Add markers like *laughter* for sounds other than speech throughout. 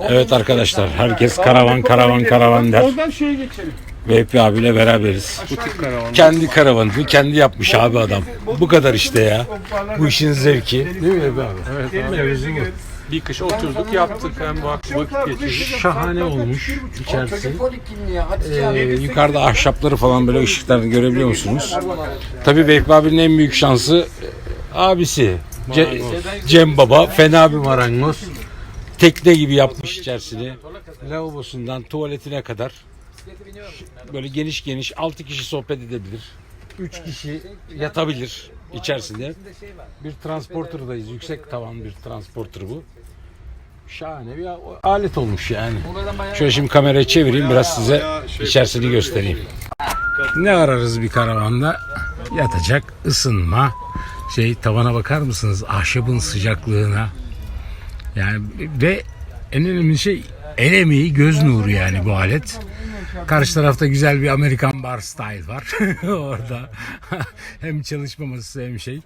Evet arkadaşlar herkes karavan karavan karavan der. Oradan şeye geçelim. Vehbi abiyle beraberiz. Butik karavan. Kendi karavanını kendi yapmış abi adam. Bu kadar işte ya. Bu işin zevki. Değil mi Vehbi abi? Evet, abi. Bir kış oturduk yaptık hem bu akşam vakit geçirdik. Şahane olmuş içerisi. Ee, yukarıda ahşapları falan böyle ışıklarını görebiliyor musunuz? Tabii Vehbi abinin en büyük şansı e, abisi. Ce- Cem Baba fena bir marangoz. Tekne gibi yapmış içerisini. Lavabosundan tuvaletine kadar. Böyle geniş geniş 6 kişi sohbet edebilir. 3 kişi yatabilir içerisinde. Bir transporterdayız. Yüksek tavan bir transporter bu. Şahane bir alet olmuş yani. Şöyle şimdi kamerayı çevireyim biraz size içerisini göstereyim. Ne ararız bir karavanda? Yatacak, ısınma, şey tavana bakar mısınız? Ahşabın sıcaklığına. Yani ve en önemli şey el emeği göz nuru yani bu alet. Karşı tarafta güzel bir Amerikan bar style var *laughs* orada. hem çalışma masası hem şey.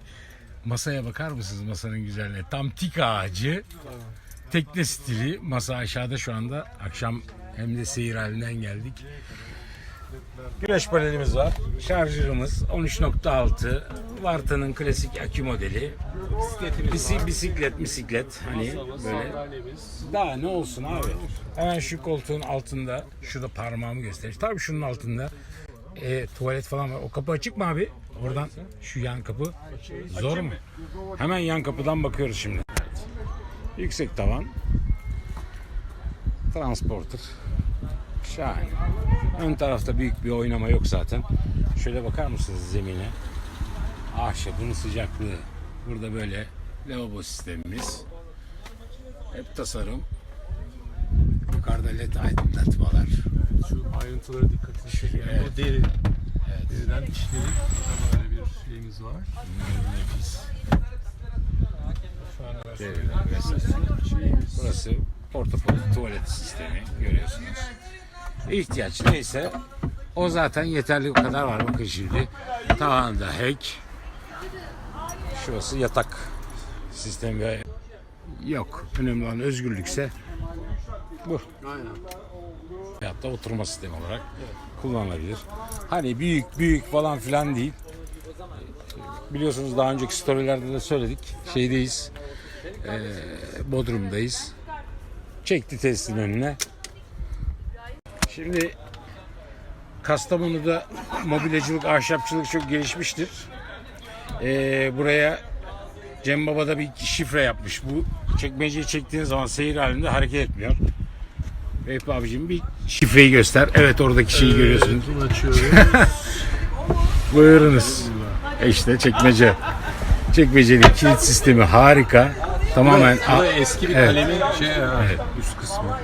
Masaya bakar mısınız masanın güzelliğine? Tam tik ağacı. Tekne stili. Masa aşağıda şu anda. Akşam hem de seyir halinden geldik. Güneş panelimiz var. Şarjörümüz 13.6. Varta'nın klasik akü modeli. Bisi, bisiklet bisiklet hani böyle. Daha ne olsun abi. Hemen şu koltuğun altında şurada parmağımı gösterir. Tabii şunun altında e, tuvalet falan var. O kapı açık mı abi? Oradan şu yan kapı zor mu? Hemen yan kapıdan bakıyoruz şimdi. Yüksek tavan. Transporter. Şahane. Ön tarafta büyük bir oynama yok zaten. Şöyle bakar mısınız zemine? Ahşabın sıcaklığı. Burada böyle lavabo sistemimiz. Hep tasarım. Yukarıda led aydınlatmalar. Şu ayrıntılara dikkatini çekiyor. Evet. Bu deri. Deriden işledik. Böyle bir şeyimiz var. Nefis. Vesaire. Burası portaföy tuvalet sistemi görüyorsunuz. İhtiyaç neyse o zaten yeterli kadar var. Bakın şimdi tavanda hack. Şurası yatak sistemi ve yok. Önemli olan özgürlükse bu. Aynen. Hatta oturma sistemi olarak kullanılabilir. Hani büyük büyük falan filan değil. Biliyorsunuz daha önceki storylerde de söyledik. Şeydeyiz. eee, Bodrum'dayız. Çekti testin önüne. Şimdi Kastamonu'da mobilyacılık, ahşapçılık çok gelişmiştir. Eee, buraya Cem Baba da bir şifre yapmış. Bu çekmeceyi çektiğiniz zaman seyir halinde hareket etmiyor. Vehbi abicim bir şifreyi göster. Evet oradaki şeyi görüyorsunuz. Bunu açıyoruz. *laughs* Buyurunuz. E İşte çekmece. Çekmecenin kilit sistemi harika. Tamamen Bu eski bir Evet. kalemin şey ha, üst kısmı.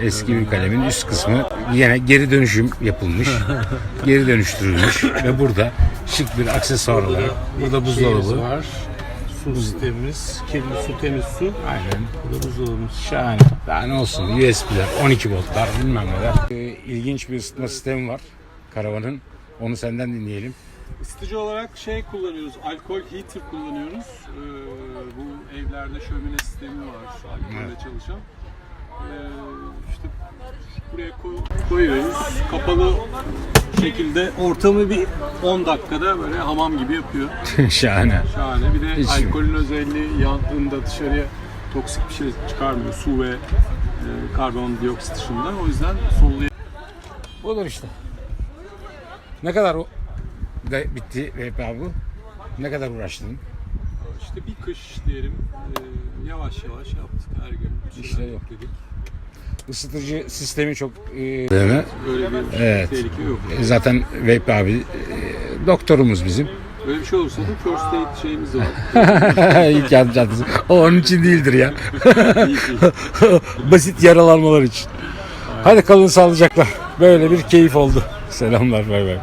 Eski bir kalemin üst kısmı yine geri dönüşüm yapılmış. *laughs* geri dönüştürülmüş ve burada şık bir aksesuar olarak burada buzdolabı. var. Su sistemimiz. Kirli su, temiz su. Aynen. Bu da buzdolabımız. Şahane. Daha ne olsun USB'ler, 12 voltlar bilmem neler. Ee, ilginç bir ısıtma sistemi var karavanın. Onu senden dinleyelim. Isıtıcı olarak şey kullanıyoruz, alkol heater kullanıyoruz. Ee, bu evlerde şömine sistemi var, alkolle Evet. çalışan. Ee, işte buraya koy- koyuyoruz, kapalı şekilde ortamı bir 10 dakikada böyle hamam gibi yapıyor. *laughs* Şahane. Şahane. Bir de Hiç- alkolün özelliği yandığında dışarıya toksik bir şey çıkarmıyor. Su ve e, karbondioksit dışında. O yüzden soluyor. Budur işte. Ne kadar o bitti VP abi bu? Ne kadar uğraştın? İşte bir kış diyelim e, yavaş yavaş yaptık her gün. İşte yok. ekledik. Isıtıcı sistemi çok e, değil mi? Öyle bir Evet. tehlike yok. E, Zaten VP abi e, doktorumuz bizim. Öyle bir şey olursa da first aid şeyimiz de var. *laughs* İlk yardım çantası. O onun için değildir ya. *laughs* Basit yaralanmalar için. Hadi kalın sağlıcakla. Böyle bir keyif oldu. Selamlar bay bay.